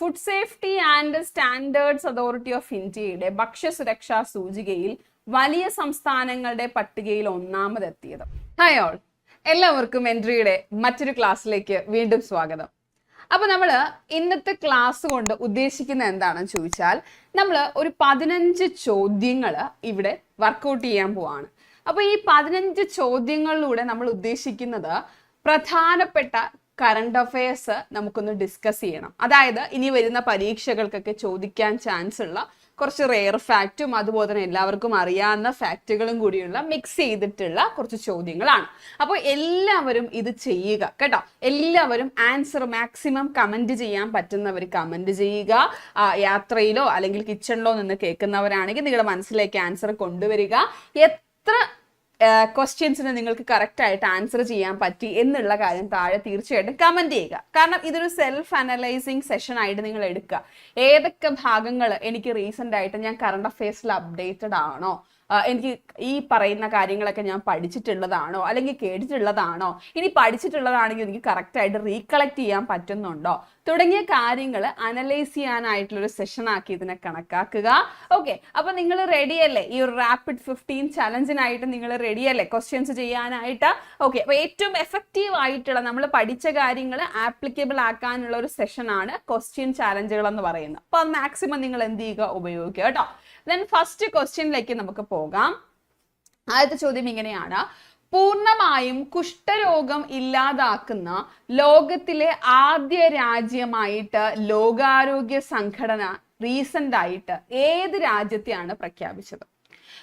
Food safety and standards authority of ഇന്ത്യയുടെ ഭക്ഷ്യസുരക്ഷാ സൂചികയിൽ വലിയ സംസ്ഥാനങ്ങളുടെ പട്ടികയിൽ ഒന്നാമതെത്തിയത്. ഹായ് ഓൾ എല്ലാവർക്കും എൻട്രിയുടെ മറ്റൊരു ക്ലാസ്സിലേക്ക് വീണ്ടും സ്വാഗതം. അപ്പൊ നമ്മൾ ഇന്നത്തെ ക്ലാസ് കൊണ്ട് ഉദ്ദേശിക്കുന്നത് എന്താണെന്ന് ചോദിച്ചാൽ നമ്മൾ ഒരു പതിനഞ്ച് ചോദ്യങ്ങൾ ഇവിടെ വർക്കൗട്ട് ചെയ്യാൻ പോവാണ്. അപ്പൊ ഈ പതിനഞ്ച് ചോദ്യങ്ങളിലൂടെ നമ്മൾ ഉദ്ദേശിക്കുന്നത് പ്രധാനപ്പെട്ട കറണ്ട് അഫയേഴ്സ് നമുക്കൊന്ന് ഡിസ്കസ് ചെയ്യണം. അതായത് ഇനി വരുന്ന പരീക്ഷകൾക്കൊക്കെ ചോദിക്കാൻ ചാൻസ് ഉള്ള കുറച്ച് റെയർ ഫാക്റ്റും അതുപോലെ തന്നെ എല്ലാവർക്കും അറിയാവുന്ന ഫാക്റ്റുകളും കൂടിയുള്ള മിക്സ് ചെയ്തിട്ടുള്ള കുറച്ച് ചോദ്യങ്ങളാണ്. അപ്പോൾ എല്ലാവരും ഇത് ചെയ്യുക കേട്ടോ. എല്ലാവരും ആൻസർ മാക്സിമം കമന്റ് ചെയ്യാൻ പറ്റുന്നവർ കമന്റ് ചെയ്യുക. യാത്രയിലോ അല്ലെങ്കിൽ കിച്ചണിലോ നിന്ന് കേൾക്കുന്നവരാണെങ്കിൽ നിങ്ങളുടെ മനസ്സിലേക്ക് ആൻസർ കൊണ്ടുവരിക. എത്ര ക്വസ്റ്റ്യൻസിന് നിങ്ങൾക്ക് കറക്റ്റ് ആയിട്ട് ആൻസർ ചെയ്യാൻ പറ്റി എന്നുള്ള കാര്യം താഴെ തീർച്ചയായിട്ടും കമന്റ് ചെയ്യുക. കാരണം ഇതൊരു സെൽഫ് അനലൈസിങ് സെഷൻ ആയിട്ട് നിങ്ങൾ എടുക്കുക. ഏതൊക്കെ ഭാഗങ്ങൾ എനിക്ക് റീസെന്റ് ആയിട്ട് ഞാൻ കറണ്ട് അഫയേഴ്സിൽ അപ്ഡേറ്റഡ് ആണോ? എനിക്ക് ഈ പറയുന്ന കാര്യങ്ങളൊക്കെ ഞാൻ പഠിച്ചിട്ടുള്ളതാണോ? അല്ലെങ്കിൽ കേട്ടിട്ടുള്ളതാണോ? ഇനി പഠിച്ചിട്ടുള്ളതാണെങ്കിൽ എനിക്ക് കറക്റ്റായിട്ട് റീകളക്ട് ചെയ്യാൻ പറ്റുന്നുണ്ടോ? തുടങ്ങിയ കാര്യങ്ങൾ അനലൈസ് ചെയ്യാനായിട്ടുള്ള ഒരു സെഷൻ ആക്കി ഇതിനെ കണക്കാക്കുക. ഓക്കെ അപ്പൊ നിങ്ങൾ റെഡിയല്ലേ ഈ ഒരു റാപ്പിഡ് ഫിഫ്റ്റീൻ ചലഞ്ചിനായിട്ട് നിങ്ങൾ റെഡിയല്ലേ ക്വസ്റ്റ്യൻസ് ചെയ്യാനായിട്ട്. ഓക്കെ അപ്പൊ ഏറ്റവും എഫക്റ്റീവ് ആയിട്ടുള്ള നമ്മൾ പഠിച്ച കാര്യങ്ങൾ ആപ്ലിക്കബിൾ ആക്കാനുള്ള ഒരു സെഷനാണ് ക്വസ്റ്റ്യൻ ചാലഞ്ചുകൾ എന്ന് പറയുന്നത്. അപ്പൊ മാക്സിമം നിങ്ങൾ എന്ത് ചെയ്യുക? ഉപയോഗിക്കുക കേട്ടോ. ദെൻ ഫസ്റ്റ് ക്വസ്റ്റ്യനിലേക്ക് നമുക്ക് പോകാം. ആദ്യത്തെ ചോദ്യം ഇങ്ങനെയാണ്. പൂർണമായും കുഷ്ഠരോഗം ഇല്ലാതാക്കുന്ന ലോകത്തിലെ ആദ്യ രാജ്യമായിട്ട് ലോകാരോഗ്യ സംഘടന റീസെന്റ് ആയിട്ട് ഏത് രാജ്യത്തെയാണ് പ്രഖ്യാപിച്ചത്?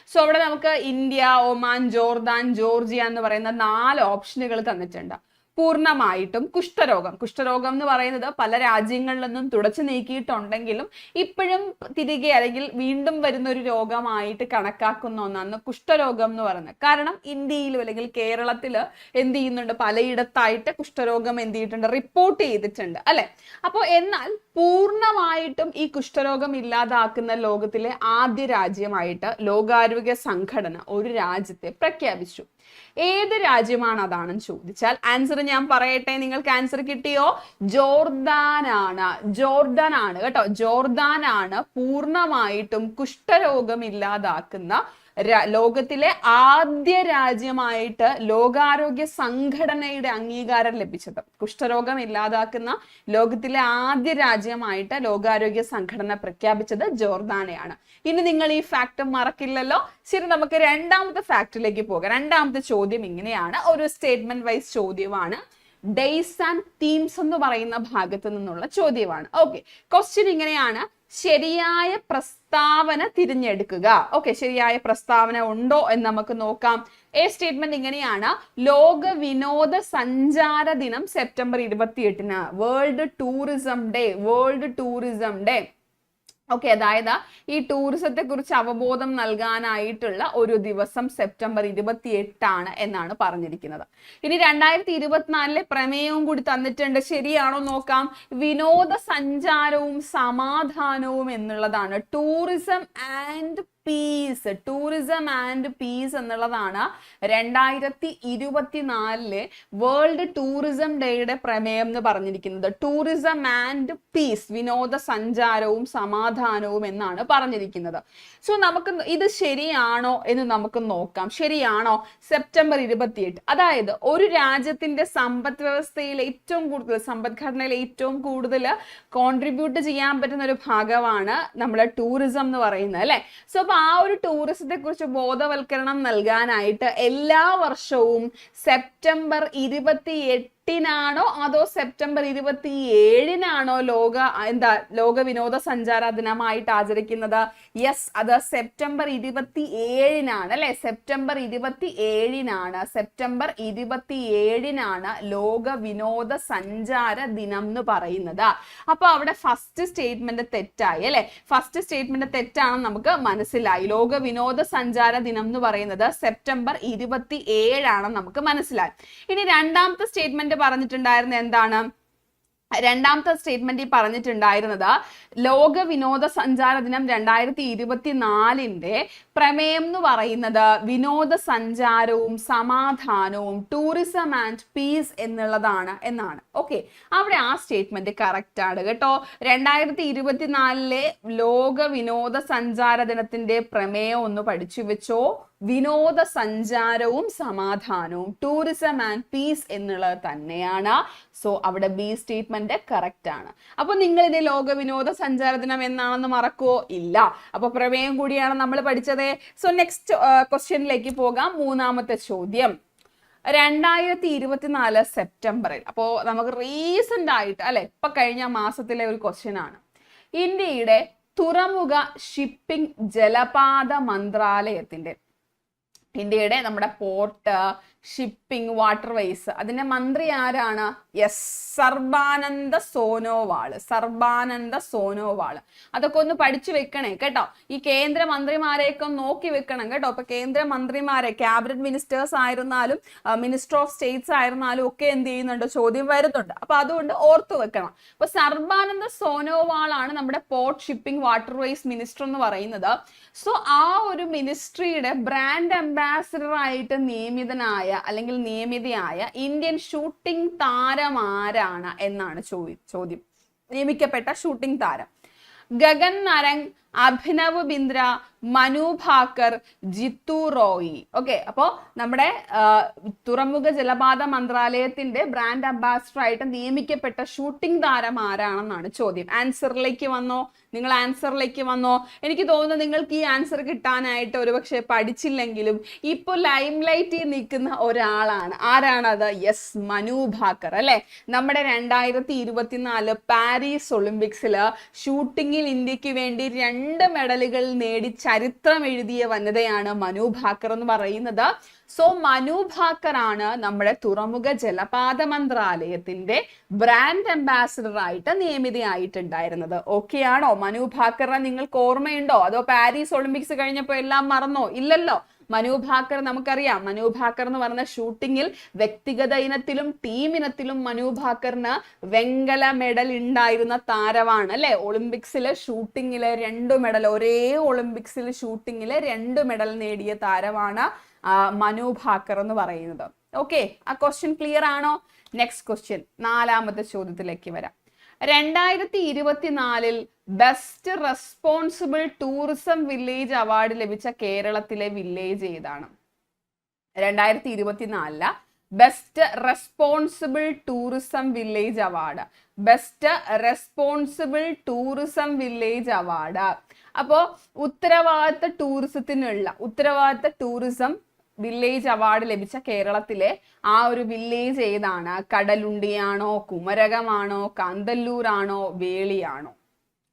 സോ അവിടെ നമുക്ക് ഇന്ത്യ ഒമാൻ ജോർദാൻ ജോർജിയ എന്ന് പറയുന്ന നാല് ഓപ്ഷനുകൾ തന്നിട്ടുണ്ട്. പൂർണമായിട്ടും കുഷ്ഠരോഗം. കുഷ്ഠരോഗം എന്ന് പറയുന്നത് പല രാജ്യങ്ങളിൽ നിന്നും തുടച്ചു നീക്കിയിട്ടുണ്ടെങ്കിലും ഇപ്പോഴും തിരികെ അല്ലെങ്കിൽ വീണ്ടും വരുന്ന ഒരു രോഗമായിട്ട് കണക്കാക്കുന്ന ഒന്നാണ് കുഷ്ഠരോഗം എന്ന് പറയുന്നത്. കാരണം ഇന്ത്യയിലും അല്ലെങ്കിൽ കേരളത്തിൽ എന്ത് ചെയ്യുന്നുണ്ട്? പലയിടത്തായിട്ട് കുഷ്ഠരോഗം എന്ത് ചെയ്തിട്ടുണ്ട്? റിപ്പോർട്ട് ചെയ്തിട്ടുണ്ട് അല്ലെ? അപ്പോൾ എന്നാൽ പൂർണമായിട്ടും ഈ കുഷ്ഠരോഗം ഇല്ലാതാക്കുന്ന ലോകത്തിലെ ആദ്യ രാജ്യമായിട്ട് ലോകാരോഗ്യ സംഘടന ഒരു രാജ്യത്തെ പ്രഖ്യാപിച്ചു. ഏത് രാജ്യമാണ് അതാണെന്ന് ചോദിച്ചാൽ ആൻസർ ഞാൻ പറയട്ടെ. നിങ്ങൾക്ക് ആൻസർ കിട്ടിയോ? ജോർദാൻ ആണ് ജോർദാൻ ആണ് കേട്ടോ. ജോർദാൻ ആണ് പൂർണമായിട്ടും കുഷ്ഠരോഗം ഇല്ലാതാക്കുന്ന ലോകത്തിലെ ആദ്യ രാജ്യമായിട്ട് ലോകാരോഗ്യ സംഘടനയുടെ അംഗീകാരം ലഭിച്ചത്. കുഷ്ഠരോഗം ഇല്ലാതാക്കുന്ന ലോകത്തിലെ ആദ്യ രാജ്യമായിട്ട് ലോകാരോഗ്യ സംഘടന പ്രഖ്യാപിച്ചത് ജോർദാനയാണ്. ഇനി നിങ്ങൾ ഈ ഫാക്ട് മറക്കില്ലല്ലോ. ശരി നമുക്ക് രണ്ടാമത്തെ ഫാക്ടിലേക്ക് പോകാം. രണ്ടാമത്തെ ചോദ്യം ഇങ്ങനെയാണ്. ഒരു സ്റ്റേറ്റ്മെന്റ് വൈസ് ചോദ്യമാണ്. ഡേയ്സ് ആൻഡ് തീംസ് എന്ന് പറയുന്ന ഭാഗത്ത് നിന്നുള്ള ചോദ്യമാണ്. ഓക്കെ ക്വസ്റ്റ്യൻ ഇങ്ങനെയാണ്. ശരിയായ പ്രസ്താവന തിരഞ്ഞെടുക്കുക. ഓക്കെ ശരിയായ പ്രസ്താവന ഉണ്ടോ എന്ന് നമുക്ക് നോക്കാം. എ സ്റ്റേറ്റ്മെന്റ് ഇങ്ങനെയാണ്. ലോക വിനോദ സഞ്ചാര ദിനം സെപ്റ്റംബർ ഇരുപത്തിയെട്ടിന്. World tourism day world tourism day okay അതായത് ഈ ടൂറിസത്തെ കുറിച്ച് അവബോധം നൽകാനായിട്ടുള്ള ഒരു ദിവസം സെപ്റ്റംബർ ഇരുപത്തി എട്ടാണ് എന്നാണ് പറഞ്ഞിരിക്കുന്നത്. ഇനി രണ്ടായിരത്തി ഇരുപത്തിനാലിലെ പ്രമേയവും കൂടി തന്നിട്ടുണ്ട്. ശരിയാണോ നോക്കാം. വിനോദസഞ്ചാരവും സമാധാനവും എന്നുള്ളതാണ്. Tourism and peace tourism and peace എന്നുള്ളതാണ് രണ്ടായിരത്തി ഇരുപത്തിനാലിലെ വേൾഡ് ടൂറിസം ഡേയുടെ പ്രമേയം എന്ന് പറഞ്ഞിരിക്കുന്നത്. ടൂറിസം ആൻഡ് പീസ് വിനോദസഞ്ചാരവും സമാധാനവും എന്നാണ് പറഞ്ഞിരിക്കുന്നത്. സോ നമുക്ക് ഇത് ശരിയാണോ എന്ന് നമുക്ക് നോക്കാം. ശരിയാണോ? സെപ്റ്റംബർ ഇരുപത്തിയെട്ട്. അതായത് ഒരു രാജ്യത്തിന്റെ സമ്പദ് വ്യവസ്ഥയിൽ ഏറ്റവും കൂടുതൽ സമ്പദ്ഘടനയിൽ ഏറ്റവും കൂടുതൽ കോൺട്രിബ്യൂട്ട് ചെയ്യാൻ പറ്റുന്ന ഒരു ഭാഗമാണ് നമ്മുടെ ടൂറിസം എന്ന് പറയുന്നത് അല്ലെ? സോ അപ്പൊ ആ ഒരു ടൂറിസത്തെ കുറിച്ച് ബോധവൽക്കരണം നൽകാനായിട്ട് എല്ലാ വർഷവും സെപ്റ്റംബർ ഇരുപത്തി എട്ടിനാണോ അതോ സെപ്റ്റംബർ ഇരുപത്തി ഏഴിനാണോ ലോക എന്താ ലോക വിനോദസഞ്ചാര ദിനമായിട്ട് ആചരിക്കുന്നത്? യെസ് അത് സെപ്റ്റംബർ ഇരുപത്തി ഏഴിനാണ് അല്ലെ? സെപ്റ്റംബർ ഇരുപത്തി ഏഴിനാണ് സെപ്റ്റംബർ ഇരുപത്തി ഏഴിനാണ് ലോക വിനോദസഞ്ചാര ദിനം എന്ന് പറയുന്നത്. അപ്പൊ അവിടെ ഫസ്റ്റ് സ്റ്റേറ്റ്മെന്റ് തെറ്റായി അല്ലെ? ഫസ്റ്റ് സ്റ്റേറ്റ്മെന്റ് തെറ്റാണെന്ന് നമുക്ക് മനസ്സിലായി. ലോക വിനോദസഞ്ചാര ദിനം എന്ന് പറയുന്നത് സെപ്റ്റംബർ ഇരുപത്തി ഏഴാണെന്ന് നമുക്ക് മനസ്സിലായി. ഇനി രണ്ടാമത്തെ സ്റ്റേറ്റ്മെന്റ് പറഞ്ഞിട്ടുണ്ടായിരുന്നത് എന്താണ്? രണ്ടാമത്തെ സ്റ്റേറ്റ്മെന്റ് ഈ പറഞ്ഞിട്ടുണ്ടായിരുന്നത് ലോക വിനോദസഞ്ചാര ദിനം രണ്ടായിരത്തി ഇരുപത്തിനാലിന്റെ പ്രമേയം എന്ന് പറയുന്നത് വിനോദസഞ്ചാരവും സമാധാനവും ടൂറിസം ആൻഡ് പീസ് എന്നുള്ളതാണ് എന്നാണ്. ഓക്കെ അവിടെ ആ സ്റ്റേറ്റ്മെന്റ് കറക്റ്റ് ആണ് കേട്ടോ. രണ്ടായിരത്തി ഇരുപത്തിനാലിലെ ലോക വിനോദസഞ്ചാര ദിനത്തിന്റെ പ്രമേയം ഒന്ന് പഠിച്ചു വെച്ചോ. വിനോദസഞ്ചാരവും സമാധാനവും ടൂറിസം ആൻഡ് പീസ് എന്നുള്ളത് തന്നെയാണ്. സോ അവിടെ ബി സ്റ്റേറ്റ്മെന്റ് കറക്റ്റ് ആണ്. അപ്പൊ നിങ്ങൾ ഇത് ലോക വിനോദസഞ്ചാര ദിനം എന്നാണെന്ന് മറക്കുവോ? ഇല്ല. അപ്പൊ പ്രമേയം കൂടിയാണ് നമ്മൾ പഠിച്ചത്. സോ നെക്സ്റ്റ് ക്വസ്റ്റ്യനിലേക്ക് പോകാം. മൂന്നാമത്തെ ചോദ്യം. രണ്ടായിരത്തി ഇരുപത്തിനാല് സെപ്റ്റംബറിൽ അപ്പോൾ നമുക്ക് റീസെന്റ് ആയിട്ട് അല്ലെ ഇപ്പൊ കഴിഞ്ഞ മാസത്തിലെ ഒരു ക്വസ്റ്റ്യൻ ആണ്. ഇന്ത്യയുടെ തുറമുഖ ഷിപ്പിംഗ് ജലപാത മന്ത്രാലയത്തിന്റെ ഇന്ത്യയുടെ നമ്മുടെ പോർട്ട് ഷിപ്പിംഗ് വാട്ടർവേസ് അതിന്റെ മന്ത്രി ആരാണ്? യെസ് സർബാനന്ദ സോനോവാൾ സർബാനന്ദ സോനോവാൾ അതൊക്കെ ഒന്ന് പഠിച്ചു വെക്കണേ കേട്ടോ. ഈ കേന്ദ്ര മന്ത്രിമാരെയൊക്കെ നോക്കി വെക്കണം കേട്ടോ. ഇപ്പൊ കേന്ദ്ര മന്ത്രിമാരെ ക്യാബിനറ്റ് മിനിസ്റ്റേഴ്സ് ആയിരുന്നാലും മിനിസ്റ്റർ ഓഫ് സ്റ്റേറ്റ്സ് ആയിരുന്നാലും ഒക്കെ എന്ത് ചെയ്യുന്നുണ്ട്? ചോദ്യം വരുന്നുണ്ട്. അപ്പൊ അതുകൊണ്ട് ഓർത്തു വെക്കണം. അപ്പൊ സർബാനന്ദ സോനോവാളാണ് നമ്മുടെ പോർട്ട് ഷിപ്പിംഗ് വാട്ടർവേസ് മിനിസ്റ്റർ എന്ന് പറയുന്നത്. സോ ആ ഒരു മിനിസ്ട്രിയുടെ ബ്രാൻഡ് അംബാസിഡർ ആയിട്ട് നിയമിതനായ അല്ലെങ്കിൽ നിയമിതയായ ഇന്ത്യൻ ഷൂട്ടിംഗ് താരം ആരാണ് എന്നാണ് ചോദ്യം. നിയമിക്കപ്പെട്ട ഷൂട്ടിംഗ് താരം. ഗഗൻ നരങ് അഭിനവ് ബിന്ദ്ര മനു ഭാക്കർ ജിത്തു റോയി. ഓക്കെ അപ്പോ നമ്മുടെ തുറമുഖ ജലപാത മന്ത്രാലയത്തിന്റെ ബ്രാൻഡ് അംബാസിഡർ ആയിട്ട് നിയമിക്കപ്പെട്ട ഷൂട്ടിംഗ് താരം ആരാണെന്നാണ് ചോദ്യം. ആൻസറിലേക്ക് വന്നോ? നിങ്ങൾ ആൻസറിലേക്ക് വന്നോ? എനിക്ക് തോന്നുന്നു നിങ്ങൾക്ക് ഈ ആൻസർ കിട്ടാനായിട്ട് ഒരുപക്ഷെ പഠിച്ചില്ലെങ്കിലും ഇപ്പൊ ലൈം ലൈറ്റിൽ നിൽക്കുന്ന ഒരാളാണ്. ആരാണത്? യെസ് മനു ഭാക്കർ അല്ലെ? നമ്മുടെ രണ്ടായിരത്തി ഇരുപത്തിനാല് പാരീസ് ഒളിമ്പിക്സിൽ ഷൂട്ടിങ്ങിൽ ഇന്ത്യയ്ക്ക് വേണ്ടി രണ്ട് മെഡലുകൾ നേടി ചരിത്രം എഴുതിയ വനിതയാണ് മനു ഭാക്കർ എന്ന് പറയുന്നത്. സോ മനു ഭാക്കർ ആണ് നമ്മുടെ തുറമുഖ ജലപാത മന്ത്രാലയത്തിന്റെ ബ്രാൻഡ് അംബാസിഡർ ആയിട്ട് നിയമിതയായിട്ടുണ്ടായിരുന്നത്. ഓക്കെ ആണോ? മനു ഭാക്കറിനെ നിങ്ങൾക്ക് ഓർമ്മയുണ്ടോ? അതോ പാരീസ് ഒളിമ്പിക്സ് കഴിഞ്ഞപ്പോൾ എല്ലാം മറന്നോ? ഇല്ലല്ലോ. മനു ഭാക്കർ നമുക്കറിയാം. മനു ഭാക്കർ എന്ന് പറഞ്ഞ ഷൂട്ടിങ്ങിൽ വ്യക്തിഗത ഇനത്തിലും ടീം ഇനത്തിലും മനു ഭാക്കറിന് വെങ്കല മെഡൽ ഉണ്ടായിരുന്ന താരമാണ്. അല്ലെ? ഒളിമ്പിക്സിലെ ഷൂട്ടിങ്ങിലെ രണ്ട് മെഡൽ ഒരേ ഒളിമ്പിക്സിൽ ഷൂട്ടിങ്ങിലെ രണ്ട് മെഡൽ നേടിയ താരമാണ് മനുഭാക്കർ മനു ഭാക്കർ എന്ന് പറയുന്നത്. ഓക്കെ ആ ക്വസ്റ്റ്യൻ ക്ലിയർ ആണോ? നെക്സ്റ്റ് ക്വസ്റ്റ്യൻ നാലാമത്തെ ചോദ്യത്തിലേക്ക് വരാം. രണ്ടായിരത്തി ഇരുപത്തിനാലിൽ best responsible tourism village award ലഭിച്ച കേരളത്തിലെ വില്ലേജ് ഏതാണ്? രണ്ടായിരത്തി ഇരുപത്തിനാലില best responsible tourism village award best responsible tourism village award അപ്പോൾ ഉത്തരവാദിത്ത ടൂറിസത്തിനുള്ള ഉത്തരവാദിത്ത ടൂറിസം വില്ലേജ് അവാർഡ് ലഭിച്ച കേരളത്തിലെ ആ ഒരു വില്ലേജ് ഏതാണ്? കടലുണ്ടിയാണോ കുമരകമാണോ കാന്തല്ലൂരാണോ വേളിയാണോ?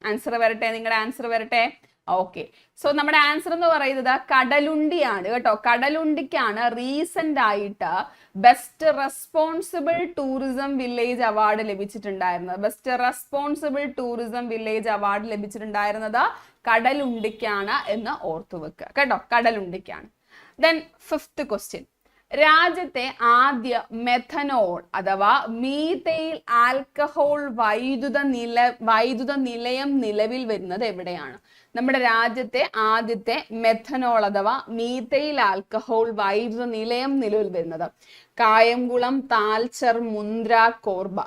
ആൻസർ വരട്ടെ നിങ്ങളുടെ ആൻസർ വരട്ടെ. ഓക്കെ സോ നമ്മുടെ ആൻസർ എന്ന് പറയുന്നത് കടലുണ്ടിയാണ് കേട്ടോ. കടലുണ്ടിക്കാണ് റീസെന്റ് ആയിട്ട് best responsible tourism village award ലഭിച്ചിട്ടുണ്ടായിരുന്നത്. Best responsible tourism village award ലഭിച്ചിട്ടുണ്ടായിരുന്നത് കടലുണ്ടിക്കാണ് എന്ന് ഓർത്തു വെക്കുക കേട്ടോ കടലുണ്ടിക്കാണ്. ദെൻ ഫിഫ്ത്ത് ക്വസ്റ്റ്യൻ രാജ്യത്തെ ആദ്യ മെഥനോൾ അഥവാ മീതയിൽ ആൽക്കഹോൾ വൈദ്യുത നില വൈദ്യുത നിലയം നിലവിൽ വരുന്നത് എവിടെയാണ്? നമ്മുടെ രാജ്യത്തെ ആദ്യത്തെ മെഥനോൾ അഥവാ മീതയിൽ ആൽക്കഹോൾ വൈദ്യുത നിലയം നിലവിൽ വരുന്നത്. കായംകുളം താൽച്ചർ മുന്ദ്ര കോർബ.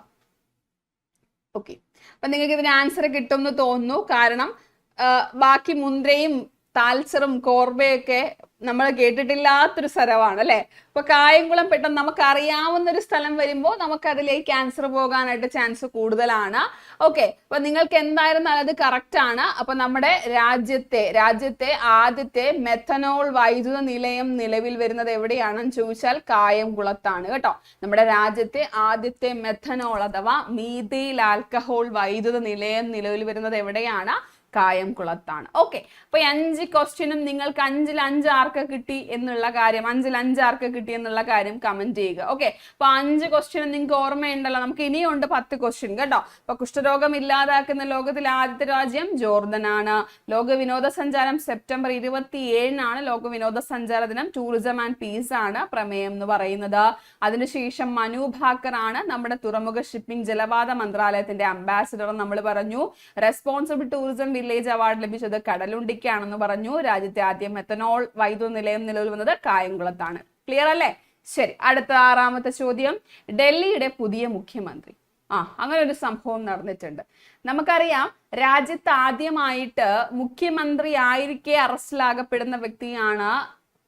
ഓക്കെ അപ്പൊ നിങ്ങൾക്ക് ഇതിന് ആൻസർ കിട്ടുമെന്ന് തോന്നുന്നു. കാരണം ബാക്കി മുന്ദ്രയും താൽച്ചറും കോർബയൊക്കെ നമ്മൾ കേട്ടിട്ടില്ലാത്തൊരു സ്ഥലമാണ് അല്ലേ? അപ്പൊ കായംകുളം പെട്ടെന്ന് നമുക്ക് അറിയാവുന്ന ഒരു സ്ഥലം വരുമ്പോൾ നമുക്ക് അതിലേക്ക് ആൻസർ പോകാനായിട്ട് ചാൻസ് കൂടുതലാണ്. ഓക്കെ അപ്പൊ നിങ്ങൾക്ക് എന്തായിരുന്നാലും അത് കറക്റ്റ് ആണ്. അപ്പൊ നമ്മുടെ രാജ്യത്തെ രാജ്യത്തെ ആദ്യത്തെ മെഥനോൾ വൈദ്യുത നിലയം നിലവിൽ വരുന്നത് എവിടെയാണെന്ന് ചോദിച്ചാൽ കായംകുളത്താണ് കേട്ടോ. നമ്മുടെ രാജ്യത്തെ ആദ്യത്തെ മെഥനോൾ അഥവാ മീതയിൽ ആൽക്കഹോൾ വൈദ്യുത നിലയം നിലവിൽ വരുന്നത് എവിടെയാണ്? കായംകുളത്താണ് ഓക്കെ അപ്പൊ അഞ്ച് ക്വസ്റ്റ്യനും നിങ്ങൾക്ക് അഞ്ചിൽ അഞ്ച് ആർക്ക് കിട്ടി എന്നുള്ള കാര്യം അഞ്ചിൽ അഞ്ച് ആർക്ക് കിട്ടി എന്നുള്ള കാര്യം കമന്റ് ചെയ്യുക. ഓക്കെ അപ്പൊ അഞ്ച് ക്വസ്റ്റ്യനും നിങ്ങൾക്ക് ഓർമ്മയുണ്ടല്ലോ. നമുക്ക് ഇനിയുണ്ട് പത്ത് ക്വസ്റ്റ്യൻ കേട്ടോ. അപ്പൊ കുഷ്ഠരോഗം ഇല്ലാതാക്കുന്ന ലോകത്തിലെ ആദ്യത്തെ രാജ്യം ജോർദനാണ്. ലോക വിനോദസഞ്ചാരം സെപ്റ്റംബർ ഇരുപത്തി ഏഴിനാണ് ലോക വിനോദസഞ്ചാര ദിനം. ടൂറിസം ആൻഡ് പീസ് ആണ് പ്രമേയം എന്ന് പറയുന്നത്. അതിനുശേഷം മനു ഭാക്കർ ആണ് നമ്മുടെ തുറമുഖ ഷിപ്പിംഗ് ജലപാത മന്ത്രാലയത്തിന്റെ അംബാസിഡർ നമ്മൾ പറഞ്ഞു. റെസ്പോൺസിബിൾ ടൂറിസം വില്ലേജ് അവാർഡ് ലഭിച്ചത് കടലുണ്ടിക്കാണെന്ന് പറഞ്ഞു. രാജ്യത്തെ ആദ്യം മെത്തനോൾ വൈദ്യുത നിലയം നിലവിൽ വന്നത് കായംകുളത്താണ്. ക്ലിയർ അല്ലേ? ശരി അടുത്ത ആറാമത്തെ ചോദ്യം. ഡൽഹിയുടെ പുതിയ മുഖ്യമന്ത്രി. ആ അങ്ങനെ ഒരു സംഭവം നടന്നിട്ടുണ്ട്. നമുക്കറിയാം രാജ്യത്ത് ആദ്യമായിട്ട് മുഖ്യമന്ത്രി ആയിരിക്കെ അറസ്റ്റിലാകപ്പെടുന്ന വ്യക്തിയാണ്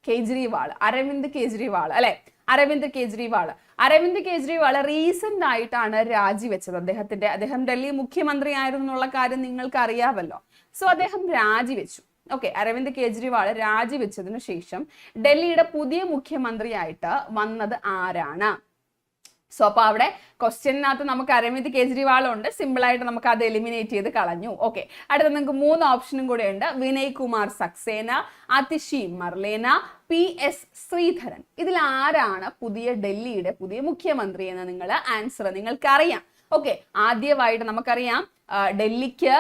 കേജ്രിവാൾ അരവിന്ദ് കേജ്രിവാൾ അല്ലെ? അരവിന്ദ് കേജ്രിവാൾ. അരവിന്ദ് കേജ്രിവാൾ റീസെന്റ് ആയിട്ടാണ് രാജിവെച്ചത് അദ്ദേഹത്തിന്റെ അദ്ദേഹം ഡൽഹി മുഖ്യമന്ത്രി ആയിരുന്നു എന്നുള്ള കാര്യം നിങ്ങൾക്ക് അറിയാമല്ലോ സോ അദ്ദേഹം രാജിവെച്ചു. ഓക്കെ അരവിന്ദ് കേജ്രിവാൾ രാജിവെച്ചതിനു ശേഷം ഡൽഹിയുടെ പുതിയ മുഖ്യമന്ത്രിയായിട്ട് വന്നത് ആരാണ്? സോ അപ്പൊ അവിടെ ക്വസ്റ്റ്യനകത്ത് നമുക്ക് അരവിന്ദ് കേജ്രിവാൾ ഉണ്ട്. സിമ്പിൾ ആയിട്ട് നമുക്ക് അത് എലിമിനേറ്റ് ചെയ്ത് കളഞ്ഞു. ഓക്കെ അടുത്ത നിങ്ങൾക്ക് മൂന്ന് ഓപ്ഷനും കൂടെ ഉണ്ട്. Vinay Kumar Saxena Atishi Marlena P S Sreedharan. ഇതിൽ ആരാണ് പുതിയ ഡൽഹിയുടെ പുതിയ മുഖ്യമന്ത്രി എന്ന് നിങ്ങൾ ആൻസർ നിങ്ങൾക്ക് അറിയാം. ഓക്കെ ആദ്യമായിട്ട് നമുക്കറിയാം ഡൽഹിക്ക്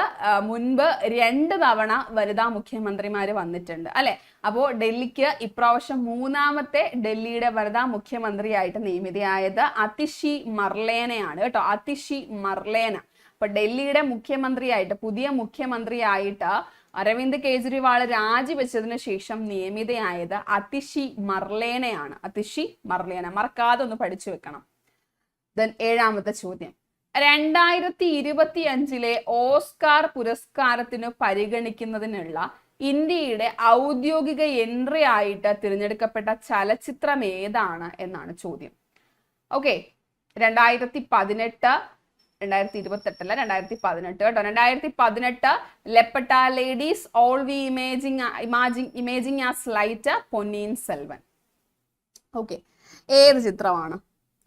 മുൻപ് രണ്ട് തവണ വനിതാ മുഖ്യമന്ത്രിമാർ വന്നിട്ടുണ്ട് അല്ലെ? അപ്പോ ഡൽഹിക്ക് ഇപ്രാവശ്യം മൂന്നാമത്തെ ഡൽഹിയുടെ വനിതാ മുഖ്യമന്ത്രിയായിട്ട് നിയമിതയായത് അതിഷി മർലേനയാണ് കേട്ടോ അതിഷി മർലേന. അപ്പൊ ഡൽഹിയുടെ മുഖ്യമന്ത്രിയായിട്ട് പുതിയ മുഖ്യമന്ത്രിയായിട്ട് അരവിന്ദ് കേജ്രിവാൾ രാജിവെച്ചതിന് ശേഷം നിയമിതയായത് അതിഷി മർലേനയാണ് അതിഷി മർലേന. മറക്കാതെ ഒന്ന് പഠിച്ചു വെക്കണം. ദെൻ ഏഴാമത്തെ ചോദ്യം. രണ്ടായിരത്തി ഇരുപത്തി അഞ്ചിലെ ഓസ്കാർ പുരസ്കാരത്തിന് പരിഗണിക്കുന്നതിനുള്ള ഇന്ത്യയുടെ ഔദ്യോഗിക എൻട്രി ആയിട്ട് തിരഞ്ഞെടുക്കപ്പെട്ട ചലച്ചിത്രം ഏതാണ് എന്നാണ് ചോദ്യം. ഓക്കെ രണ്ടായിരത്തി പതിനെട്ട് രണ്ടായിരത്തി ഇരുപത്തെട്ടല്ല രണ്ടായിരത്തി പതിനെട്ട് കേട്ടോ. രണ്ടായിരത്തി പതിനെട്ട് ലെപ്പട്ട ladies all we imaging imaging imaging as light Ponniyin Selvan. Okay ഏത് ചിത്രമാണ്?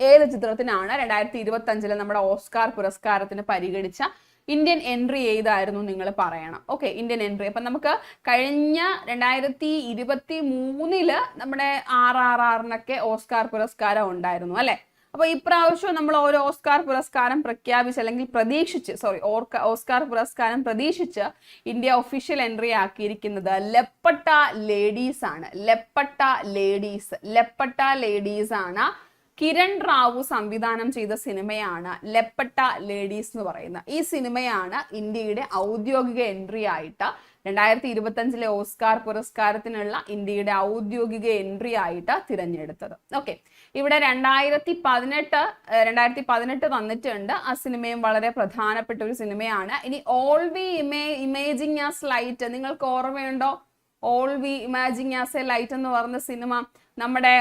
ഏത് ചിത്രത്തിനാണ് രണ്ടായിരത്തി ഇരുപത്തി അഞ്ചിലെ നമ്മുടെ ഓസ്കാർ പുരസ്കാരത്തിന് പരിഗണിച്ച ഇന്ത്യൻ എൻട്രി ഏതായിരുന്നു നിങ്ങൾ പറയണം. Okay Indian entry. അപ്പൊ നമുക്ക് കഴിഞ്ഞ രണ്ടായിരത്തി ഇരുപത്തി മൂന്നിൽ നമ്മുടെ ആർ ആർ ആറിനൊക്കെ ഓസ്കാർ പുരസ്കാരം ഉണ്ടായിരുന്നു അല്ലെ? അപ്പൊ ഇപ്രാവശ്യം നമ്മൾ ഓരോ ഓസ്കാർ പുരസ്കാരം പ്രഖ്യാപിച്ച് അല്ലെങ്കിൽ പ്രതീക്ഷിച്ച് സോറി ഓസ്കാർ പുരസ്കാരം പ്രതീക്ഷിച്ച് ഇന്ത്യ ഒഫീഷ്യൽ എൻട്രി ആക്കിയിരിക്കുന്നത് ലെപ്പട്ട ലേഡീസ് ആണ്. ലെപ്പട്ട ലേഡീസ് ലെപ്പട്ട ലേഡീസ് ആണ് കിരൺ റാവു സംവിധാനം ചെയ്ത സിനിമയാണ് ലെപ്പട്ട ലേഡീസ് എന്ന് പറയുന്ന ഈ സിനിമയാണ് ഇന്ത്യയുടെ ഔദ്യോഗിക എൻട്രി ആയിട്ട് രണ്ടായിരത്തി ഇരുപത്തി അഞ്ചിലെ ഓസ്കാർ പുരസ്കാരത്തിനുള്ള ഇന്ത്യയുടെ ഔദ്യോഗിക എൻട്രി ആയിട്ട് തിരഞ്ഞെടുത്തത്. ഓക്കെ ഇവിടെ രണ്ടായിരത്തി പതിനെട്ട് രണ്ടായിരത്തി പതിനെട്ട് വന്നിട്ടുണ്ട്. ആ സിനിമയും വളരെ പ്രധാനപ്പെട്ട ഒരു സിനിമയാണ്. ഇനി all we ഇമേ imaging as light നിങ്ങൾക്ക് ഓർമ്മയുണ്ടോ? All we imaging as a light എന്ന് പറഞ്ഞ സിനിമ നമ്മുടെ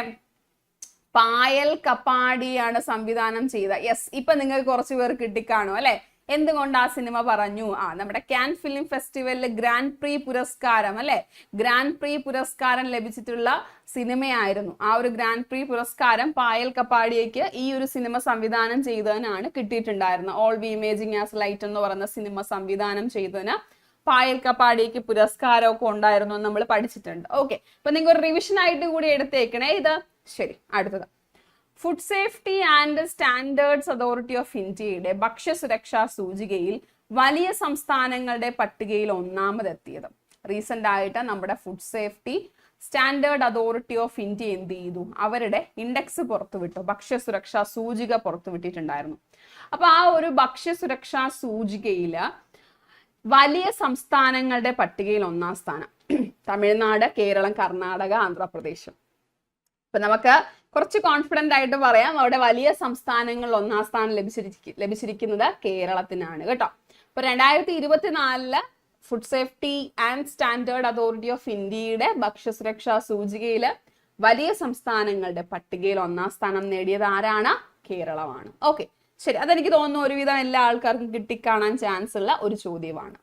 പായൽ കപ്പാടിയാണ് സംവിധാനം ചെയ്ത. യെസ് ഇപ്പൊ നിങ്ങൾ കുറച്ച് പേർ കിട്ടിക്കാണോ അല്ലെ? എന്തുകൊണ്ട് ആ സിനിമ പറഞ്ഞു? ആ നമ്മുടെ ക്യാൻ ഫിലിം ഫെസ്റ്റിവലിൽ ഗ്രാൻഡ് പ്രീ പുരസ്കാരം അല്ലെ? ഗ്രാൻഡ് പ്രീ പുരസ്കാരം ലഭിച്ചിട്ടുള്ള സിനിമയായിരുന്നു. ആ ഒരു ഗ്രാൻഡ് പ്രീ പുരസ്കാരം പായൽ കപ്പാടിയേക്ക് ഈ ഒരു സിനിമ സംവിധാനം ചെയ്തതിനാണ് കിട്ടിയിട്ടുണ്ടായിരുന്നത്. All we imaging as light എന്ന് പറയുന്ന സിനിമ സംവിധാനം ചെയ്തതിന് പായൽ കപ്പാടിക്ക് പുരസ്കാരമൊക്കെ ഉണ്ടായിരുന്നു നമ്മൾ പഠിച്ചിട്ടുണ്ട്. ഓക്കെ അപ്പൊ നിങ്ങൾ ഒരു റിവിഷൻ ആയിട്ട് കൂടി എടുത്തേക്കണേ. ഇത് ശരി അടുത്തത്. Food safety and standards authority of ഇന്ത്യയുടെ ഭക്ഷ്യസുരക്ഷാ സൂചികയിൽ വലിയ സംസ്ഥാനങ്ങളുടെ പട്ടികയിൽ ഒന്നാമതെത്തിയത്. റീസെന്റ് ആയിട്ട് നമ്മുടെ food safety standard authority of India എന്ത് ചെയ്തു? അവരുടെ ഇൻഡെക്സ് പുറത്തുവിട്ടു ഭക്ഷ്യസുരക്ഷാ സൂചിക പുറത്തുവിട്ടിട്ടുണ്ടായിരുന്നു. അപ്പൊ ആ ഒരു ഭക്ഷ്യസുരക്ഷാ സൂചികയിൽ വലിയ സംസ്ഥാനങ്ങളുടെ പട്ടികയിൽ ഒന്നാം സ്ഥാനം. തമിഴ്നാട് കേരളം കർണാടക ആന്ധ്രാപ്രദേശ്. ഇപ്പൊ നമുക്ക് കുറച്ച് കോൺഫിഡന്റ് ആയിട്ട് പറയാം. അവിടെ വലിയ സംസ്ഥാനങ്ങളിൽ ഒന്നാം സ്ഥാനം ലഭിച്ചിരിക്ക ലഭിച്ചിരിക്കുന്നത് കേരളത്തിനാണ് കേട്ടോ. അപ്പൊ രണ്ടായിരത്തി ഇരുപത്തിനാലിൽ food safety and standard authority of ഇന്ത്യയുടെ ഭക്ഷ്യസുരക്ഷാ സൂചികയിൽ വലിയ സംസ്ഥാനങ്ങളുടെ പട്ടികയിൽ ഒന്നാം സ്ഥാനം നേടിയത് ആരാണ്? കേരളമാണ്. ഓക്കെ ശരി അതെനിക്ക് തോന്നുന്നു ഒരുവിധം എല്ലാ ആൾക്കാർക്കും കിട്ടിക്കാണാൻ ചാൻസ് ഉള്ള ഒരു ചോദ്യമാണ്.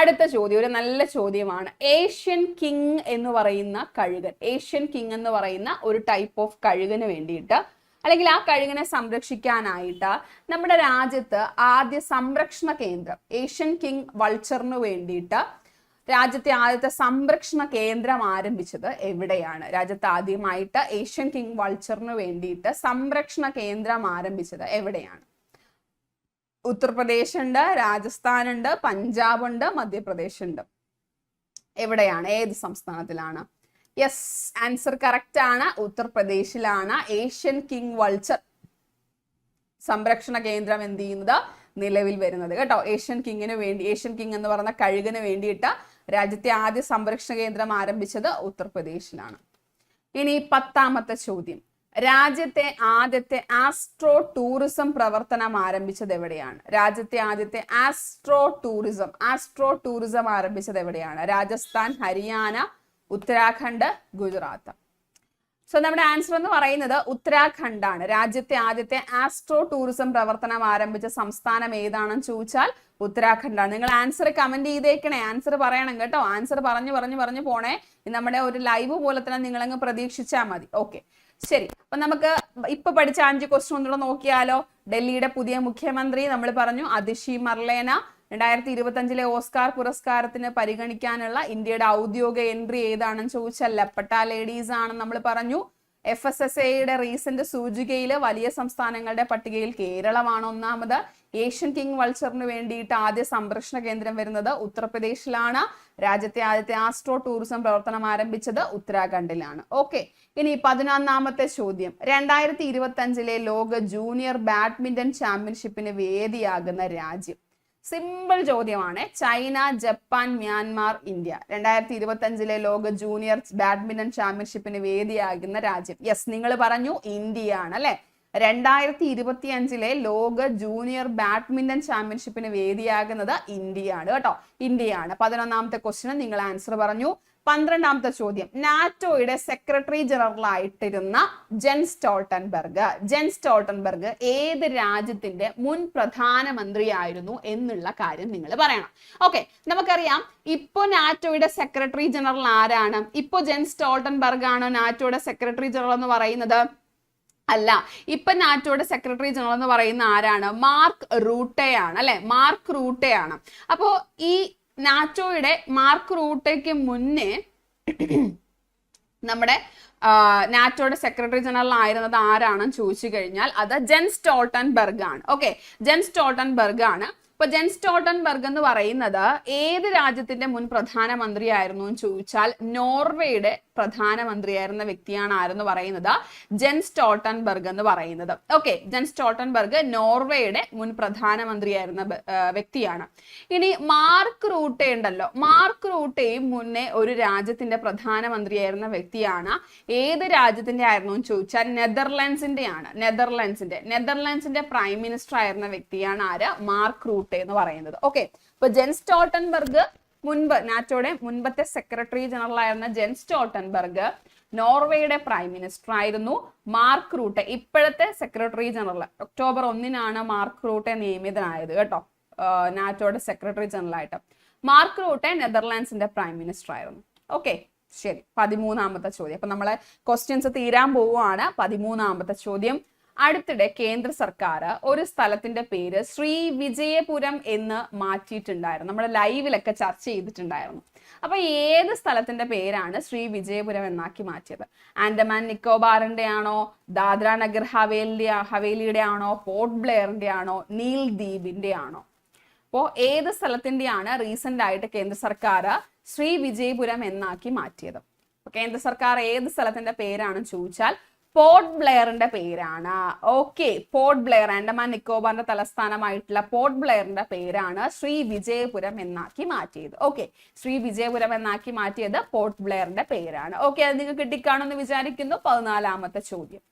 അടുത്ത ചോദ്യം ഒരു നല്ല ചോദ്യമാണ്. ഏഷ്യൻ കിങ് എന്ന് പറയുന്ന കഴുകൻ. ഏഷ്യൻ കിങ് എന്ന് പറയുന്ന ഒരു ടൈപ്പ് ഓഫ് കഴുകന് വേണ്ടിയിട്ട് അല്ലെങ്കിൽ ആ കഴുകനെ സംരക്ഷിക്കാനായിട്ട് നമ്മുടെ രാജ്യത്ത് ആദ്യ സംരക്ഷണ കേന്ദ്രം ഏഷ്യൻ കിങ് വൾച്ചറിന് വേണ്ടിയിട്ട് രാജ്യത്തെ ആദ്യത്തെ സംരക്ഷണ കേന്ദ്രം ആരംഭിച്ചത് എവിടെയാണ്? രാജ്യത്ത് ആദ്യമായിട്ട് ഏഷ്യൻ കിങ് വൾച്ചറിന് വേണ്ടിയിട്ട് സംരക്ഷണ കേന്ദ്രം ആരംഭിച്ചത് എവിടെയാണ്? ഉത്തർപ്രദേശ് ഉണ്ട് രാജസ്ഥാൻ ഉണ്ട് പഞ്ചാബ് ഉണ്ട് മധ്യപ്രദേശ് ഉണ്ട് എവിടെയാണ്? ഏത് സംസ്ഥാനത്തിലാണ്? യെസ് ആൻസർ കറക്റ്റ് ആണ്. ഉത്തർപ്രദേശിലാണ്. ഏഷ്യൻ കിങ് വൾച്ചർ സംരക്ഷണ കേന്ദ്രം എന്ത് ചെയ്യുന്നത്? നിലവിൽ വരുന്നത്. കേട്ടോ ഏഷ്യൻ കിങ്ങിന് വേണ്ടി ഏഷ്യൻ കിങ് എന്ന് പറയുന്ന കഴുകന് വേണ്ടിയിട്ട് രാജ്യത്തെ ആദ്യ സംരക്ഷണ കേന്ദ്രം ആരംഭിച്ചത് ഉത്തർപ്രദേശിലാണ്. ഇനി പത്താമത്തെ ചോദ്യം. രാജ്യത്തെ ആദ്യത്തെ ആസ്ട്രോ ടൂറിസം പ്രവർത്തനം ആരംഭിച്ചത് എവിടെയാണ്? രാജ്യത്തെ ആദ്യത്തെ ആസ്ട്രോ ടൂറിസം ആസ്ട്രോ ടൂറിസം ആരംഭിച്ചത് എവിടെയാണ്? രാജസ്ഥാൻ ഹരിയാന ഉത്തരാഖണ്ഡ് ഗുജറാത്ത്. സോ നമ്മുടെ ആൻസർ എന്ന് പറയുന്നത് ഉത്തരാഖണ്ഡ് ആണ് രാജ്യത്തെ ആദ്യത്തെ ആസ്ട്രോ ടൂറിസം പ്രവർത്തനം ആരംഭിച്ച സംസ്ഥാനം ഏതാണെന്ന് ചോദിച്ചാൽ ഉത്തരാഖണ്ഡ് ആണ് നിങ്ങൾ ആൻസർ കമന്റ് ചെയ്തേക്കണേ. ആൻസർ പറയണം കേട്ടോ. ആൻസർ പറഞ്ഞു പറഞ്ഞു പറഞ്ഞു പോണേ. നമ്മുടെ ഒരു ലൈവ് പോലെ തന്നെ നിങ്ങളങ്ങ് പ്രതീക്ഷിച്ചാൽ മതി. ഓക്കെ ശരി. അപ്പൊ നമുക്ക് ഇപ്പൊ പഠിച്ച അഞ്ച് ക്വസ്റ്റ്യൻ ഒന്നുകൂടെ നോക്കിയാലോ. ഡൽഹിയുടെ പുതിയ മുഖ്യമന്ത്രി നമ്മൾ പറഞ്ഞു അതിഷി മർലേന. രണ്ടായിരത്തി ഇരുപത്തി അഞ്ചിലെ ഓസ്കാർ പുരസ്കാരത്തിന് പരിഗണിക്കാനുള്ള ഇന്ത്യയുടെ ഔദ്യോഗിക എൻട്രി ഏതാണെന്ന് ചോദിച്ചാൽ ലപ്പട്ട ലേഡീസ് ആണെന്ന് നമ്മൾ പറഞ്ഞു. എഫ് എസ് എസ് എയുടെ റീസെന്റ് സൂചികയിൽ വലിയ സംസ്ഥാനങ്ങളുടെ പട്ടികയിൽ കേരളമാണ് ഒന്നാമത്. ഏഷ്യൻ കിങ് വൾച്ചറിന് വേണ്ടിയിട്ട് ആദ്യ സംരക്ഷണ കേന്ദ്രം വരുന്നത് ഉത്തർപ്രദേശിലാണ്. രാജ്യത്തെ ആദ്യത്തെ ആസ്ട്രോ ടൂറിസം പ്രവർത്തനം ആരംഭിച്ചത് ഉത്തരാഖണ്ഡിലാണ്. ഓക്കെ ഇനി പതിനൊന്നാമത്തെ ചോദ്യം. രണ്ടായിരത്തി ഇരുപത്തി അഞ്ചിലെ ലോക ജൂനിയർ ബാഡ്മിന്റൺ ചാമ്പ്യൻഷിപ്പിന് വേദിയാകുന്ന രാജ്യം. സിമ്പിൾ ചോദ്യമാണ്. China Japan Myanmar India. രണ്ടായിരത്തി ഇരുപത്തി അഞ്ചിലെ ലോക ജൂനിയർ ബാഡ്മിന്റൺ ചാമ്പ്യൻഷിപ്പിന് വേദിയാകുന്ന രാജ്യം. യെസ് നിങ്ങൾ പറഞ്ഞു ഇന്ത്യയാണ് അല്ലെ? രണ്ടായിരത്തി ഇരുപത്തി അഞ്ചിലെ ലോക ജൂനിയർ ബാഡ്മിന്റൺ ചാമ്പ്യൻഷിപ്പിന് വേദിയാകുന്നത് ഇന്ത്യയാണ് കേട്ടോ. ഇന്ത്യയാണ്. പതിനൊന്നാമത്തെ ക്വസ്റ്റിന് നിങ്ങൾ ആൻസർ പറഞ്ഞു. പന്ത്രണ്ടാമത്തെ ചോദ്യം. നാറ്റോയുടെ സെക്രട്ടറി ജനറൽ ആയിട്ടിരുന്ന ജെൻസ് സ്റ്റോൾട്ടൻബർഗ്. ജെൻസ് സ്റ്റോൾട്ടൻബർഗ് ഏത് രാജ്യത്തിന്റെ മുൻ പ്രധാനമന്ത്രിയായിരുന്നു എന്നുള്ള കാര്യം നിങ്ങൾ പറയണം. ഓക്കെ നമുക്കറിയാം. ഇപ്പോ നാറ്റോയുടെ സെക്രട്ടറി ജനറൽ ആരാണ്? ഇപ്പോ ജെൻസ് സ്റ്റോൾട്ടൻബർഗ് ആണ് നാറ്റോയുടെ സെക്രട്ടറി ജനറൽ എന്ന് പറയുന്നത്. അല്ല ഇപ്പൊ നാറ്റോയുടെ സെക്രട്ടറി ജനറൽ എന്ന് പറയുന്ന ആരാണ്? മാർക്ക് റൂട്ടയാണ് അല്ലെ? മാർക്ക് റൂട്ടയാണ്. അപ്പോ ഈ നാറ്റോയുടെ മാർക്ക് റൂട്ടയ്ക്ക് മുന്നേ നമ്മുടെ നാറ്റോയുടെ സെക്രട്ടറി ജനറൽ ആയിരുന്നത് ആരാണെന്ന് ചോദിച്ചു കഴിഞ്ഞാൽ അത് ജെൻ സ്റ്റോൾട്ടൻബർഗ് ആണ് ഓക്കെ ജെൻ സ്റ്റോൾട്ടൻബർഗ് ആണ് ഇപ്പൊ ജെൻ ബെർഗ് എന്ന് പറയുന്നത് ഏത് രാജ്യത്തിന്റെ മുൻ പ്രധാനമന്ത്രി ആയിരുന്നു എന്ന് ചോദിച്ചാൽ നോർവേയുടെ പ്രധാനമന്ത്രിയായിരുന്ന വ്യക്തിയാണ് ആരെന്ന് പറയുന്നത്? ജെൻ സ്റ്റോട്ടൻബർഗ് എന്ന് പറയുന്നത്. ഓക്കെ ജെൻ സ്റ്റോട്ടൻബർഗ് നോർവേയുടെ മുൻ പ്രധാനമന്ത്രിയായിരുന്ന വ്യക്തിയാണ്. ഇനി മാർക്ക് റൂട്ടെ ഉണ്ടല്ലോ. മാർക്ക് റൂട്ടേ മുന്നേ ഒരു രാജ്യത്തിന്റെ പ്രധാനമന്ത്രിയായിരുന്ന വ്യക്തിയാണ്. ഏത് രാജ്യത്തിന്റെ ആയിരുന്നു എന്ന് ചോദിച്ചാൽ നെതർലാൻഡ്സിന്റെ ആണ് നെതർലാൻഡ്സിന്റെ നെതർലാൻഡ്സിന്റെ പ്രൈം മിനിസ്റ്റർ ആയിരുന്ന വ്യക്തിയാണ് ആര്? മാർക്ക് റൂട്ടെ എന്ന് പറയുന്നത്. ഓക്കെ ഇപ്പൊ ജെൻ സ്റ്റോൾട്ടൻബർഗ് മുൻപ് നാറ്റോയുടെ മുൻപത്തെ സെക്രട്ടറി ജനറൽ ആയിരുന്ന ജെൻ സ്റ്റോട്ടൻബർഗ് നോർവേയുടെ പ്രൈം മിനിസ്റ്റർ ആയിരുന്നു മാർക്ക് റൂട്ടെ. ഇപ്പോഴത്തെ സെക്രട്ടറി ജനറൽ ഒക്ടോബർ ഒന്നിനാണ് മാർക്ക് റൂട്ടെ നിയമിതനായത് കേട്ടോ. നാറ്റോയുടെ സെക്രട്ടറി ജനറൽ ആയിട്ട്. മാർക്ക് റൂട്ടെ നെതർലാൻഡ്സിന്റെ പ്രൈം മിനിസ്റ്റർ ആയിരുന്നു. ഓക്കെ ശരി. പതിമൂന്നാമത്തെ ചോദ്യം. അപ്പൊ നമ്മളെ ക്വസ്റ്റ്യൻസ് തീരാൻ പോവുകയാണ്. പതിമൂന്നാമത്തെ ചോദ്യം. അടുത്തിടെ കേന്ദ്ര സർക്കാർ ഒരു സ്ഥലത്തിന്റെ പേര് ശ്രീ വിജയപുരം എന്ന് മാറ്റിയിട്ടുണ്ടായിരുന്നു. നമ്മുടെ ലൈവിലൊക്കെ ചർച്ച ചെയ്തിട്ടുണ്ടായിരുന്നു. അപ്പൊ ഏത് സ്ഥലത്തിന്റെ പേരാണ് ശ്രീ വിജയപുരം എന്നാക്കി മാറ്റിയത്? ആൻഡമാൻ നിക്കോബാറിന്റെ ആണോ ദാദ്ര നഗർ ഹവേലി ഹവേലിയുടെ ആണോ പോർട്ട് ബ്ലെയറിന്റെ ആണോ നീൽ ദ്വീപിന്റെ ആണോ അപ്പോൾ ഏത് സ്ഥലത്തിന്റെയാണ് റീസെന്റ് ആയിട്ട് കേന്ദ്ര സർക്കാർ ശ്രീ വിജയപുരം എന്നാക്കി മാറ്റിയത്? കേന്ദ്ര സർക്കാർ ഏത് സ്ഥലത്തിന്റെ പേരാണ് ചോദിച്ചാൽ പോർട്ട് ബ്ലെയറിന്റെ പേരാണ്. ഓക്കെ പോർട്ട് ബ്ലെയർ ആൻഡമാൻ നിക്കോബാറിന്റെ തലസ്ഥാനമായിട്ടുള്ള പോർട്ട് ബ്ലെയറിന്റെ പേരാണ് ശ്രീ വിജയപുരം എന്നാക്കി മാറ്റിയത്. ഓക്കെ ശ്രീ വിജയപുരം എന്നാക്കി മാറ്റിയത് പോർട്ട് ബ്ലെയറിന്റെ പേരാണ്. ഓക്കെ അത് നിങ്ങൾക്ക് കിട്ടിക്കാണെന്ന് വിചാരിക്കുന്നു. പതിനാലാമത്തെ ചോദ്യം.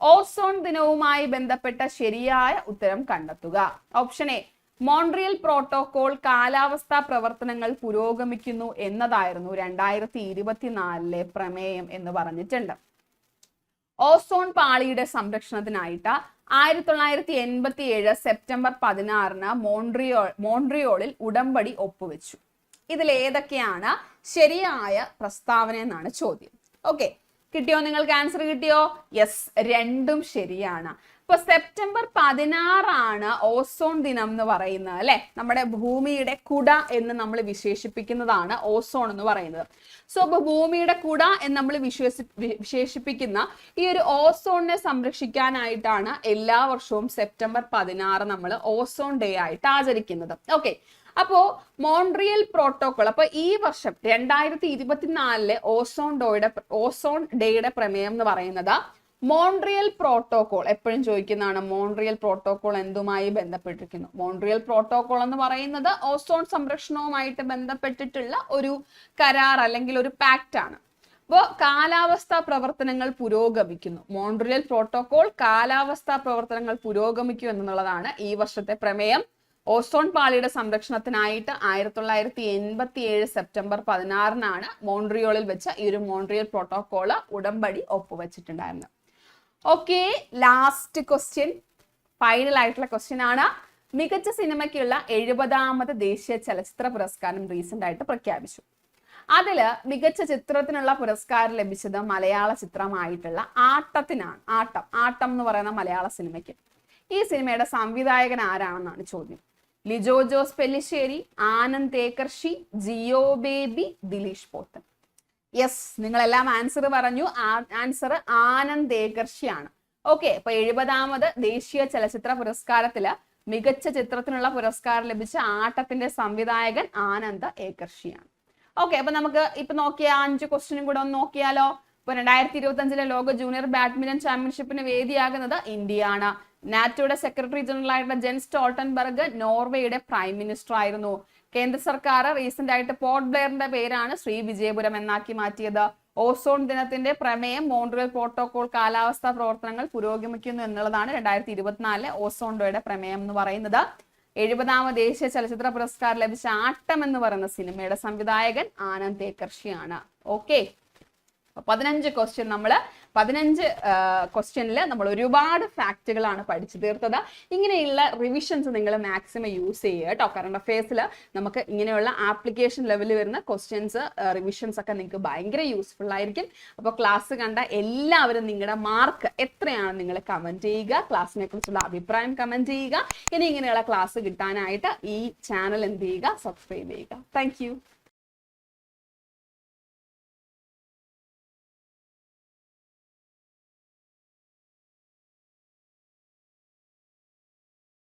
ഓസോൺ ദിനവുമായി ബന്ധപ്പെട്ട ശരിയായ ഉത്തരം കണ്ടെത്തുക. ഓപ്ഷൻ എ മോൺട്രിയൽ പ്രോട്ടോകോൾ കാലാവസ്ഥാ പ്രവർത്തനങ്ങൾ പുരോഗമിക്കുന്നു എന്നതായിരുന്നു രണ്ടായിരത്തി ഇരുപത്തിനാലിലെ പ്രമേയം എന്ന് പറഞ്ഞിട്ടുണ്ട്. ഓസോൺ പാളിയുടെ സംരക്ഷണത്തിനായിട്ട് ആയിരത്തി തൊള്ളായിരത്തി എൺപത്തി ഏഴ് സെപ്റ്റംബർ പതിനാറിന് മോൺട്രിയോ മോൺട്രിയോളിൽ ഉടമ്പടി ഒപ്പുവെച്ചു. ഇതിൽ ഏതൊക്കെയാണ് ശരിയായ പ്രസ്താവന എന്നാണ് ചോദ്യം. ഓക്കെ കിട്ടിയോ? നിങ്ങൾക്ക് ആൻസർ കിട്ടിയോ? യെസ് രണ്ടും ശരിയാണ്. ഇപ്പൊ സെപ്റ്റംബർ പതിനാറാണ് ഓസോൺ ദിനം എന്ന് പറയുന്നത് അല്ലെ? നമ്മുടെ ഭൂമിയുടെ കുട എന്ന് നമ്മൾ വിശേഷിപ്പിക്കുന്നതാണ് ഓസോൺ എന്ന് പറയുന്നത്. സോ അപ്പൊ ഭൂമിയുടെ കുട എന്ന് നമ്മൾ വിശ്വസി വിശേഷിപ്പിക്കുന്ന ഈ ഒരു ഓസോണിനെ സംരക്ഷിക്കാനായിട്ടാണ് എല്ലാ വർഷവും സെപ്റ്റംബർ പതിനാറ് നമ്മൾ ഓസോൺ ഡേ ആയിട്ട് ആചരിക്കുന്നത്. ഓക്കെ അപ്പോ മോൺട്രിയൽ പ്രോട്ടോകോൾ അപ്പൊ ഈ വർഷം രണ്ടായിരത്തി ഇരുപത്തിനാലിലെ ഓസോൺ ഡോയുടെ ഓസോൺ ഡേയുടെ പ്രമേയം എന്ന് പറയുന്നത് മോൺട്രിയൽ പ്രോട്ടോകോൾ എപ്പോഴും ചോദിക്കുന്നതാണ് മോൺട്രിയൽ പ്രോട്ടോകോൾ എന്തുമായി ബന്ധപ്പെട്ടിരിക്കുന്നു? മോൺട്രിയൽ പ്രോട്ടോകോൾ എന്ന് പറയുന്നത് ഓസോൺ സംരക്ഷണവുമായിട്ട് ബന്ധപ്പെട്ടിട്ടുള്ള ഒരു കരാർ അല്ലെങ്കിൽ ഒരു പാക്റ്റ് ആണ്. അപ്പോൾ കാലാവസ്ഥാ പ്രവർത്തനങ്ങൾ പുരോഗമിക്കുന്നു. മോൺട്രിയൽ പ്രോട്ടോകോൾ കാലാവസ്ഥാ പ്രവർത്തനങ്ങൾ പുരോഗമിക്കും എന്നുള്ളതാണ് ഈ വർഷത്തെ പ്രമേയം. ഓസോൺ പാളിയുടെ സംരക്ഷണത്തിനായിട്ട് ആയിരത്തി തൊള്ളായിരത്തി എൺപത്തി ഏഴ് സെപ്റ്റംബർ പതിനാറിനാണ് മോൺട്രിയോളിൽ വെച്ച ഈ ഒരു മോൺട്രിയൽ പ്രോട്ടോകോൾ ഉടമ്പടി ഒപ്പുവെച്ചിട്ടുണ്ടായിരുന്നത്. ഓക്കെ ലാസ്റ്റ് ക്വസ്റ്റ്യൻ ഫൈനൽ ആയിട്ടുള്ള ക്വസ്റ്റ്യൻ ആണ്. മികച്ച സിനിമയ്ക്കുള്ള എഴുപതാമത് ദേശീയ ചലച്ചിത്ര പുരസ്കാരം റീസെന്റ് ആയിട്ട് പ്രഖ്യാപിച്ചു. അതിൽ മികച്ച ചിത്രത്തിനുള്ള പുരസ്കാരം ലഭിച്ചത് മലയാള ചിത്രമായിട്ടുള്ള ആട്ടത്തിനാണ്. ആട്ടം. ആട്ടം എന്ന് പറയുന്ന മലയാള സിനിമയ്ക്ക് ഈ സിനിമയുടെ സംവിധായകൻ ആരാണെന്നാണ് ചോദ്യം. ലിജോ ജോസ് പെല്ലിശ്ശേരി ആനന്ദ് തേക്കർഷി ജിയോ ബേബി ദിലീഷ് പോത്തൻ. യെസ് നിങ്ങളെല്ലാം ആൻസർ പറഞ്ഞു. ആൻസർ ആനന്ദ് ഏകർഷിയാണ് ഓക്കെ അപ്പൊ എഴുപതാമത് ദേശീയ ചലച്ചിത്ര പുരസ്കാരത്തിൽ മികച്ച ചിത്രത്തിനുള്ള പുരസ്കാരം ലഭിച്ച ആട്ടത്തിന്റെ സംവിധായകൻ ആനന്ദ് ഏകർഷിയാണ്. ഓക്കെ അപ്പൊ നമുക്ക് ഇപ്പൊ നോക്കിയ അഞ്ച് ക്വസ്റ്റ്യനും കൂടെ ഒന്ന് നോക്കിയാലോ? ഇപ്പൊ രണ്ടായിരത്തി ഇരുപത്തി അഞ്ചിലെ ലോക ജൂനിയർ ബാഡ്മിന്റൺ ചാമ്പ്യൻഷിപ്പിന് വേദിയാകുന്നത് ഇന്ത്യയാണ്. നാറ്റോയുടെ സെക്രട്ടറി ജനറൽ ആയിട്ടുള്ള ജെൻ സ്റ്റോൾട്ടൻബർഗ് നോർവേയുടെ പ്രൈം മിനിസ്റ്റർ ആയിരുന്നു. കേന്ദ്ര സർക്കാർ റീസെന്റ് ആയിട്ട് പോർട്ട് ബ്ലെയറിന്റെ പേരാണ് ശ്രീ വിജയപുരം എന്നാക്കി മാറ്റിയത്. ഓസോൺ ദിനത്തിന്റെ പ്രമേയം മോൺട്രിയൽ പ്രോട്ടോകോൾ കാലാവസ്ഥാ പ്രവർത്തനങ്ങൾ പുരോഗമിക്കുന്നു എന്നുള്ളതാണ് രണ്ടായിരത്തി ഇരുപത്തിനാലിലെ ഓസോൺ ഡോയുടെ പ്രമേയം എന്ന് പറയുന്നത്. എഴുപതാമത് ദേശീയ ചലച്ചിത്ര പുരസ്കാരം ലഭിച്ച ആട്ടം എന്ന് പറയുന്ന സിനിമയുടെ സംവിധായകൻ ആനന്ദ് തേക്കർഷിയാണ്. ഓക്കെ. പതിനഞ്ച് ക്വസ്റ്റ്യൻ നമ്മൾ പതിനഞ്ച് ക്വസ്റ്റ്യനിൽ നമ്മൾ ഒരുപാട് ഫാക്റ്റുകളാണ് പഠിച്ചു തീർത്തത്. ഇങ്ങനെയുള്ള റിവിഷൻസ് നിങ്ങൾ മാക്സിമം യൂസ് ചെയ്യുക കേട്ടോ കറണ്ട് അഫയേഴ്സിൽ നമുക്ക് ഇങ്ങനെയുള്ള ആപ്ലിക്കേഷൻ ലെവലിൽ വരുന്ന ക്വസ്റ്റ്യൻസ് റിവിഷൻസ് ഒക്കെ നിങ്ങൾക്ക് ഭയങ്കര യൂസ്ഫുൾ ആയിരിക്കും. അപ്പോൾ ക്ലാസ് കണ്ട എല്ലാവരും നിങ്ങളുടെ മാർക്ക് എത്രയാണ് നിങ്ങൾ കമന്റ് ചെയ്യുക ക്ലാസ്സിനെ കുറിച്ചുള്ള അഭിപ്രായം കമന്റ് ചെയ്യുക. ഇനി ഇങ്ങനെയുള്ള ക്ലാസ് കിട്ടാനായിട്ട് ഈ ചാനൽ എന്ത് ചെയ്യുക സബ്സ്ക്രൈബ് ചെയ്യുക. താങ്ക്